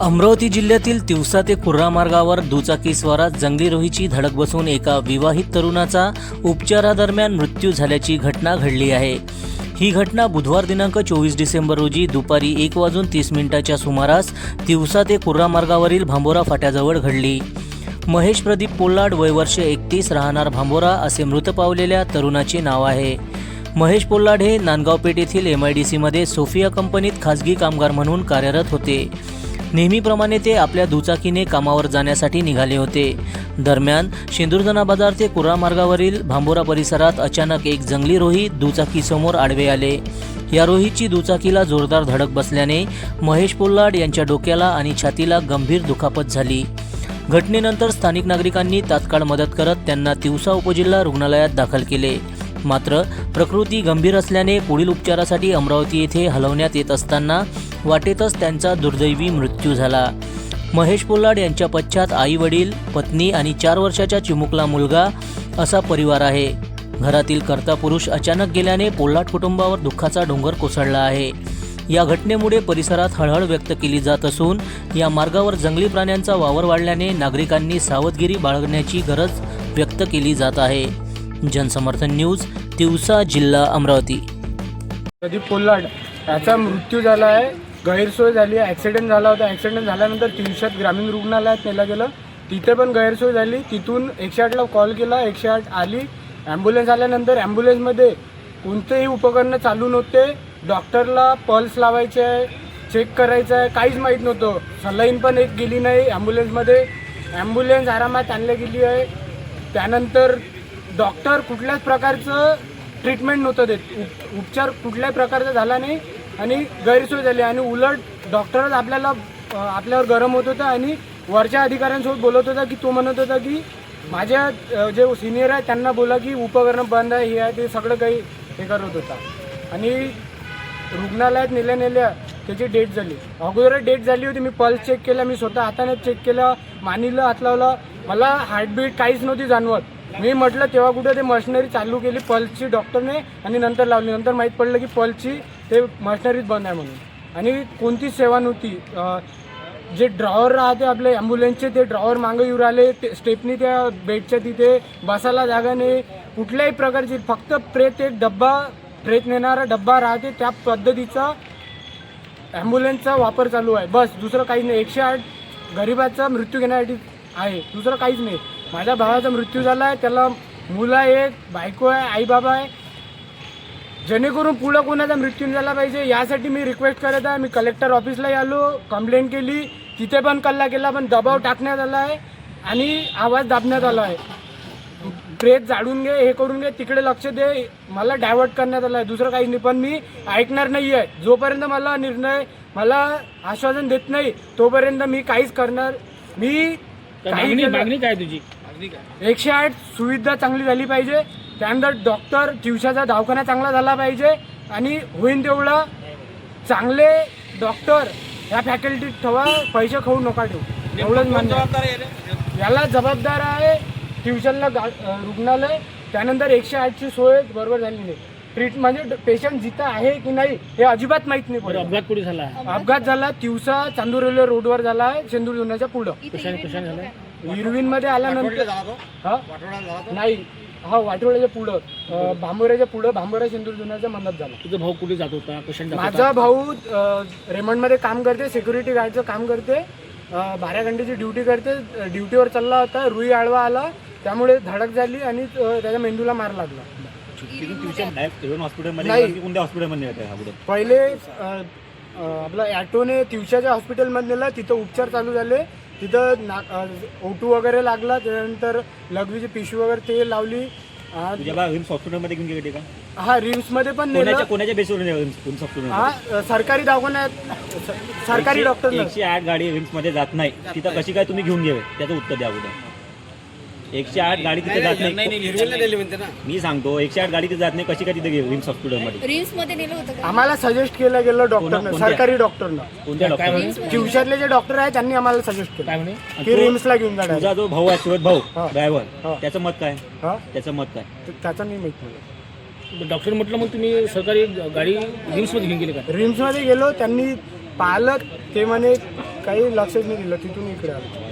अमरावती जिल्ह्यातील तिवसा ते कुर्रा मार्गावर दुचाकी स्वारात जंगली रोहीची धडक बसून एका विवाहित तरुणाचा उपचारादरम्यान मृत्यू झाल्याची घटना घडली आहे. ही घटना बुधवार दिनांक चोवीस डिसेंबर रोजी दुपारी एक वाजून तीस मिनिटाच्या सुमारास तिवसा ते कुर्रा मार्गावरील भांबोरा फाट्याजवळ घडली. महेश प्रदीप पोल्लाड वयवर्ष एकतीस राहणार भांबोरा असे मृत पावलेल्या तरुणाचे नाव आहे. महेश पोल्लाड हे नांदगावपेठ येथील एम आय डी सीमध्ये सोफिया कंपनीत खाजगी कामगार म्हणून कार्यरत होते. नेहमीप्रमाणे ते आपल्या दुचाकीने कामावर जाण्यासाठी निघाले होते. दरम्यान शेंदुरजना बाजार ते कुर्रा मार्गावरील भांबोरा परिसरात अचानक एक जंगली रोहित दुचाकीसमोर आडवे आले. या रोहितची दुचाकीला जोरदार धडक बसल्याने महेश पोल्लाड यांच्या डोक्याला आणि छातीला गंभीर दुखापत झाली. घटनेनंतर स्थानिक नागरिकांनी तात्काळ मदत करत त्यांना तिवसा उपजिल्हा रुग्णालयात दाखल केले. मात्र प्रकृती गंभीर असल्याने पुढील उपचारासाठी अमरावती येथे हलवण्यात येत असताना वाटेतच त्यांचा दुर्दैवी मृत्यू झाला. महेश पोलाड यांच्या पश्चात आई वडील पत्नी आणि चार वर्षाच्या चिमुकला मुलगा असा परिवार आहे. घरातील कर्ता पुरुष अचानक गेल्याने पोल्लाड कुटुंबावर दुःखाचा डोंगर कोसळला आहे. या घटनेमुळे परिसरात हळहळ व्यक्त केली जात असून या मार्गावर जंगली प्राण्यांचा वावर वाढल्याने नागरिकांनी सावधगिरी बाळगण्याची गरज व्यक्त केली जात आहे. जनसमर्थन न्यूज तिवसा जिल्हा अमरावती. प्रदीप कोल्हाड याचा मृत्यू झाला आहे. गैरसोय झाली ॲक्सिडेंट झाला होता. ॲक्सिडेंट झाल्यानंतर तिवशात ग्रामीण रुग्णालयात नेलं गेलं. तिथे पण गैरसोय झाली. तिथून एकशे आठला कॉल. केला एकशे आठ आली. ॲम्ब्युलन्स आल्यानंतर ॲम्ब्युलन्समध्ये कोणतेही उपकरणं चालू नव्हते. डॉक्टरला पल्स लावायचे आहे. चेक करायचं आहे. काहीच माहीत नव्हतं. सलाईन पण एक गेली नाही ॲम्ब्युलन्समध्ये ॲम्ब्युलन्स आरामात आणली गेली आहे. त्यानंतर डॉक्टर कुठल्याच प्रकारचं ट्रीटमेंट नव्हतं देत. उप उपचार कुठल्याही प्रकारचा झाला नाही आणि गैरसोय झाली. आणि उलट डॉक्टरच आपल्याला आपल्यावर गरम होत होता आणि वरच्या अधिकाऱ्यांसोबत बोलत होता की तो म्हणत होता की माझ्या जे सिनियर आहे त्यांना बोला की उपकरणं बंद आहे हे आहे ते सगळं काही हे करत होता. आणि रुग्णालयात नेल्या नेल्या त्याची डेट झाली. अगोदर डेट झाली होती. मी पल्स चेक केला मी स्वतः हाताने चेक केला मानिलं हात लावला. मला हार्टबीट काहीच नव्हती जाणवत. मी म्हटलं तेव्हा कुठं ते मशिनरी चालू केली पल्सची डॉक्टरने आणि नंतर लावली. नंतर माहीत पडलं की पल्सची ते मशिनरीच बंद आहे म्हणून. आणि कोणतीच सेवा नव्हती. जे ड्रॉवर राहते आपले ॲम्ब्युलन्सचे ते ड्रॉवर मागं येऊ राहिले. ते स्टेपनी त्या बेडच्या तिथे बसायला जागा नाही. कुठल्याही प्रकारची फक्त प्रेत एक डब्बा प्रेत नेणारा डब्बा राहते. त्या पद्धतीचा ॲम्ब्युलन्सचा वापर चालू आहे. बस दुसरं काही नाही. एकशे आठ गरिबाचा मृत्यू घेण्यासाठी आहे. दुसरं काहीच नाही. माझ्या भावाचा मृत्यू झाला आहे त्याला मुलं आहे बायको आहे आई बाबा आहे. जेणेकरून पुढं कोणाचा मृत्यू झाला पाहिजे यासाठी मी रिक्वेस्ट करत आहे. मी कलेक्टर ऑफिसलाही आलो कंप्लेंट केली. तिथे पण कल्ला केला पण दबाव टाकण्यात आला आहे आणि आवाज दाबण्यात आला आहे. प्रेत जाळून घे हे करून घे तिकडे लक्ष दे. मला डायव्हर्ट करण्यात आलं आहे. दुसरं काही नाही पण मी ऐकणार नाही आहे जोपर्यंत मला निर्णय मला आश्वासन देत नाही तोपर्यंत मी काहीच करणार मी मागणी काय तुझी? एकशे आठ सुविधा चांगली झाली पाहिजे. त्यानंतर डॉक्टर दिवसाचा दवाखाना चांगला झाला पाहिजे. आणि होईन तेवढं चांगले डॉक्टर ह्या फॅकल्टीत ठेवा पैसे खाऊ नका ठेवू एवढंच मान्य याला जबाबदार आहे ट्युशनला गा रुग्णालय. त्यानंतर एकशे आठची सोय बरोबर झाली नाही. ट्रीट म्हणजे पेशंट जिथं आहे की नाही हे अजिबात माहीत नाही पडत. अपघात कुठे झाला? अपघात झाला तिवसा चांदूर रेल्वे रोडवर झाला आहे शेंदूर जुन्याच्या पुढं कशाने कशाने झाला? इरविनमध्ये आल्यानंतर हा? नाही. हा वाटोळ्याच्या पुढं भांबोऱ्याच्या पुढं भांबोरा सिंदूर जुन्याच्या मनात झाला. तुझा भाऊ कुठे जात होता? कशाने माझा भाऊ रेमंडमध्ये काम करते सिक्युरिटी गार्डचं काम करते घंटेची ड्युटी करते ड्युटीवर चालला होता रुई आळवा आला त्यामुळे धडक झाली आणि त्याच्या मेंदूला मार लागला. हा पहिले आपला ॲटोने तिवशाच्या हॉस्पिटलमध्ये नेला तिथं उपचार चालू झाले. तिथं ना ओटू वगैरे लागला त्यानंतर लघवीची पिशवी वगैरे ते लावली. तुझ्या बा रिम्स हॉस्पिटलमध्ये घेऊन गेले का? हा रिम्समध्ये पण नेलं. कोणाच्या कोणाच्या बेसवर रिम्स रिम्स हॉस्पिटल हा अ, सरकारी दवाखान्यात स- सरकारी डॉक्टर एकशे आठ गाडी रिम्समध्ये जात नाही. तिथं कशी काय तुम्ही घेऊन घ्यावे? त्याचं उत्तर द्या अगोदर. एकशे आठ गाडी तिथे जात नाही. मी सांगतो एकशे आठ गाडी तिथे जात नाही. कशी काय तिथे घेऊ रिम्स हॉस्पिटलमध्ये रिम्समध्ये. नेलं होतं का? आम्हाला सजेस्ट केलं गेलं डॉक्टरनं कोणत्या? सरकारी डॉक्टरनं कोणत्या काय डॉक्टर शिवशातले जे डॉक्टर आहेत त्यांनी आम्हाला सजेस्ट काय केलं म्हणे? की रिम्सला घेऊन जाणार. तुझा जो भाऊ आहे सुरत भाऊ हा. ड्रायव्हर हा. त्याचं मत काय? हा? त्याचं मत काय? त्याचं नाही माहीत मला. डॉक्टर म्हटलं मग तुम्ही सरकारी गाडी रिम्समध्ये घेऊन गेले का? रिम्समध्ये गेलो त्यांनी पाहिलं ते म्हणे काही लक्षच नाही दिलं तिथून इकडे आलो.